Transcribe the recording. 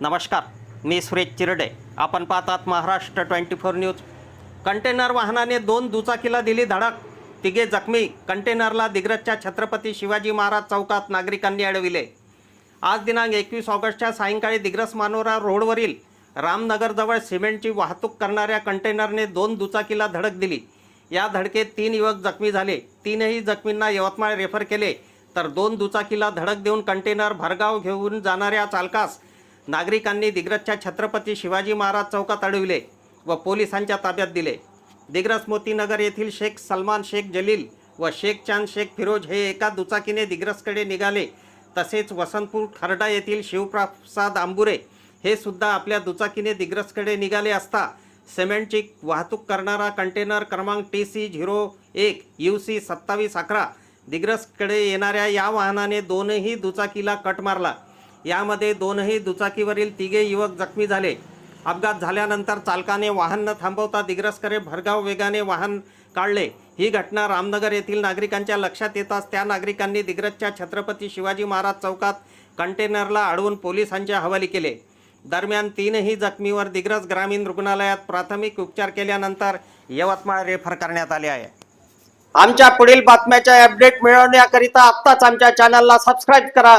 नमस्कार मी सुरेश चिरडे. आपण पाहतात Maharashtra twenty four news. Container वाहनाने दोन दुचाकीला दिली धडक. तिघे जखमी. कंटेनरला दिग्रजच्या छत्रपती शिवाजी महाराज चौकात नागरिकांनी अडविले. आज दिनांक एकवीस ऑगस्टच्या सायंकाळी दिग्रस मानोरा रोडवरील रामनगरजवळ सिमेंटची वाहतूक करणाऱ्या कंटेनरने दोन दुचाकीला धडक दिली. या धडकेत तीन युवक जखमी झाले. तीनही जखमींना यवतमाळ रेफर केले. तर दोन दुचाकीला धडक देऊन कंटेनर भरगाव घेऊन जाणाऱ्या चालकास नागरिकांनी दिग्रजच्या छत्रपती शिवाजी महाराज चौकात अडविले व पोलिसांच्या ताब्यात दिले. दिग्रज मोतीनगर येथील शेख सलमान शेख जलील व शेख चांद शेख फिरोज हे एका दुचाकीने दिग्रसकडे निघाले. तसेच वसंतपूर खर्डा येथील शिवप्रसाद आंबुरे हे सुद्धा आपल्या दुचाकीने दिग्रसकडे निघाले असता सिमेंटची वाहतूक करणारा कंटेनर क्रमांक टी सी झिरो एक यू सी सत्तावीस अकरा दिग्रजकडे येणाऱ्या या वाहनाने दोनही दुचाकीला कट मारला. यामध्ये दोनही दुचाकीवरील तिघे युवक जखमी झाले. अपघात झाल्यानंतर चालकाने वाहन न थांबवता दिग्रसकडे भरगाव वेगाने वाहन काढले. ही घटना रामनगर येथील नागरिकांच्या लक्षात येताच त्या नागरिकांनी दिग्रजच्या छत्रपती शिवाजी महाराज चौकात कंटेनरला अडवून पोलिसांच्या हवाली केले. दरम्यान तीनही जखमीवर दिग्रज ग्रामीण रुग्णालयात प्राथमिक उपचार केल्यानंतर यवतमाळ रेफर करण्यात आले आहे. आमच्या पुढील बातम्याच्या अपडेट मिळवण्याकरिता आत्ताच आमच्या चॅनलला सबस्क्राईब करा.